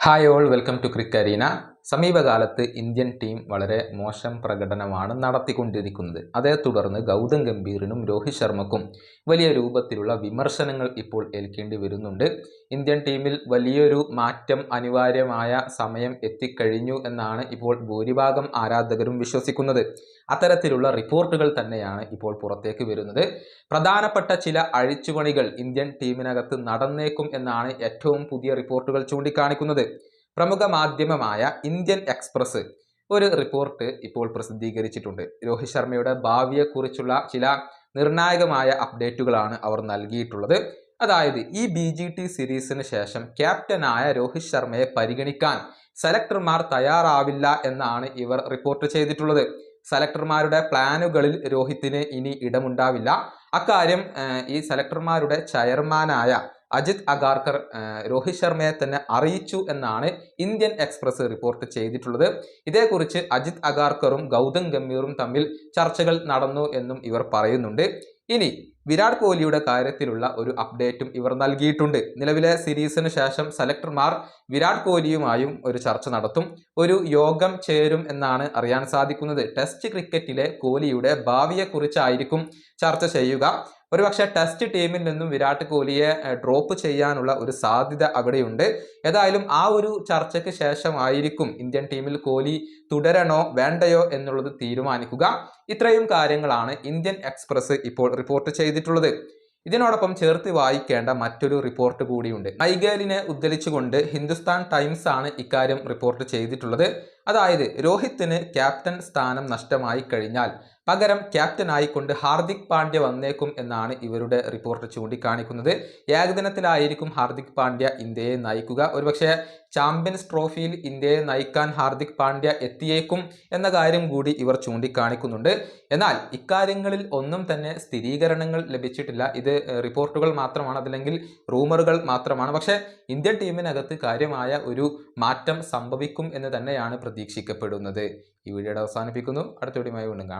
hi all welcome to Crickarena സമീപകാലത്ത് Indian team വളരെ മോശം പ്രകടനമാണ് നടത്തിക്കൊണ്ടിരിക്കുന്നത്. അതേ തുടർന്ന് ഗൗതം ഗംഭീറിനും രോഹിത് ശർമ്മക്കും വലിയ രൂപത്തിലുള്ള വിമർശനങ്ങൾ ഇപ്പോൾ ഏൽക്കേണ്ടി വരുന്നുണ്ട്. ഇന്ത്യൻ ടീമിൽ വലിയൊരു മാറ്റം അനിവാര്യമായ സമയം എത്തിക്കഴിഞ്ഞു എന്നാണ് ഇപ്പോൾ ഭൂരിഭാഗം ആരാധകരും വിശ്വസിക്കുന്നത്. അത്തരത്തിലുള്ള റിപ്പോർട്ടുകൾ തന്നെയാണ് ഇപ്പോൾ പുറത്തേക്ക് വരുന്നത്. പ്രധാനപ്പെട്ട ചില അഴിച്ചുപണികൾ ഇന്ത്യൻ ടീമിനകത്ത് നടന്നേക്കും എന്നാണ് ഏറ്റവും പുതിയ റിപ്പോർട്ടുകൾ ചൂണ്ടിക്കാണിക്കുന്നത്. പ്രമുഖ മാധ്യമമായ ഇന്ത്യൻ എക്സ്പ്രസ് ഒരു റിപ്പോർട്ട് ഇപ്പോൾ പ്രസിദ്ധീകരിച്ചിട്ടുണ്ട്. രോഹിത് ശർമ്മയുടെ ഭാവിയെക്കുറിച്ചുള്ള ചില നിർണായകമായ അപ്ഡേറ്റുകളാണ് അവർ നൽകിയിട്ടുള്ളത്. അതായത് ഈ ബി ജി ടി സീരീസിന് ശേഷം ക്യാപ്റ്റനായ രോഹിത് ശർമ്മയെ പരിഗണിക്കാൻ സെലക്ടർമാർ തയ്യാറാവില്ല എന്നാണ് ഇവർ റിപ്പോർട്ട് ചെയ്തിട്ടുള്ളത്. സെലക്ടർമാരുടെ പ്ലാനുകളിൽ രോഹിത്തിന് ഇനി ഇടമുണ്ടാവില്ല. അക്കാര്യം ഈ സെലക്ടർമാരുടെ ചെയർമാനായ അജിത് അഗാർക്കർ രോഹിത് ശർമ്മയെ തന്നെ അറിയിച്ചു എന്നാണ് ഇന്ത്യൻ എക്സ്പ്രസ് റിപ്പോർട്ട് ചെയ്തിട്ടുള്ളത്. ഇതേക്കുറിച്ച് അജിത് അഗാർക്കറും ഗൗതം ഗംഭീറും തമ്മിൽ ചർച്ചകൾ നടന്നു എന്നും ഇവർ പറയുന്നുണ്ട്. ഇനി വിരാട് കോഹ്ലിയുടെ കാര്യത്തിലുള്ള ഒരു അപ്ഡേറ്റും ഇവർ നൽകിയിട്ടുണ്ട്. നിലവിലെ സീരീസിന് ശേഷം സെലക്ടർമാർ വിരാട് കോഹ്ലിയുമായും ഒരു ചർച്ച നടത്തും. ഒരു യോഗം ചേരും എന്നാണ് അറിയാൻ സാധിക്കുന്നത്. ടെസ്റ്റ് ക്രിക്കറ്റിലെ കോഹ്ലിയുടെ ഭാവിയെക്കുറിച്ചായിരിക്കും ചർച്ച ചെയ്യുക. ഒരുപക്ഷെ ടെസ്റ്റ് ടീമിൽ നിന്നും വിരാട് കോഹ്ലിയെ ഡ്രോപ്പ് ചെയ്യാനുള്ള ഒരു സാധ്യത അവിടെയുണ്ട്. ഏതായാലും ആ ഒരു ചർച്ചയ്ക്ക് ശേഷമായിരിക്കും ഇന്ത്യൻ ടീമിൽ കോഹ്ലി തുടരണോ വേണ്ടയോ എന്നുള്ളത് തീരുമാനിക്കുക. ഇത്രയും കാര്യങ്ങളാണ് ഇന്ത്യൻ എക്സ്പ്രസ് ഇപ്പോൾ റിപ്പോർട്ട് ചെയ്തിട്ടുള്ളത്. ഇതിനോടൊപ്പം ചേർത്ത് വായിക്കേണ്ട മറ്റൊരു റിപ്പോർട്ട് കൂടിയുണ്ട്. ഐഗേലിനെ ഉദ്ധരിച്ചുകൊണ്ട് ഹിന്ദുസ്ഥാൻ ടൈംസ് ആണ് ഇക്കാര്യം റിപ്പോർട്ട് ചെയ്തിട്ടുള്ളത്. അതായത് രോഹിത്തിന് ക്യാപ്റ്റൻ സ്ഥാനം നഷ്ടമായി കഴിഞ്ഞാൽ പകരം ക്യാപ്റ്റനായിക്കൊണ്ട് ഹാർദിക് പാണ്ഡ്യ വന്നേക്കും എന്നാണ് ഇവരുടെ റിപ്പോർട്ട് ചൂണ്ടിക്കാണിക്കുന്നത്. ഏകദിനത്തിലായിരിക്കും ഹാർദിക് പാണ്ഡ്യ ഇന്ത്യയെ നയിക്കുക. ഒരുപക്ഷെ ചാമ്പ്യൻസ് ട്രോഫിയിൽ ഇന്ത്യയെ നയിക്കാൻ ഹാർദിക് പാണ്ഡ്യ എത്തിയേക്കും എന്ന കാര്യം കൂടി ഇവർ ചൂണ്ടിക്കാണിക്കുന്നുണ്ട്. എന്നാൽ ഇക്കാര്യങ്ങളിൽ ഒന്നും തന്നെ സ്ഥിരീകരണങ്ങൾ ലഭിച്ചിട്ടില്ല. ഇത് റിപ്പോർട്ടുകൾ മാത്രമാണ് അതല്ലെങ്കിൽ റൂമറുകൾ മാത്രമാണ്. പക്ഷേ ഇന്ത്യൻ ടീമിനകത്ത് കാര്യമായ ഒരു മാറ്റം സംഭവിക്കും എന്ന് തന്നെയാണ് പ്രതീക്ഷിക്കപ്പെടുന്നത്. ഈ വീഡിയോയുടെ അവസാനിപ്പിക്കുന്നു. അടുത്ത വീഡിയോയുമായി വീണ്ടും കാണാം.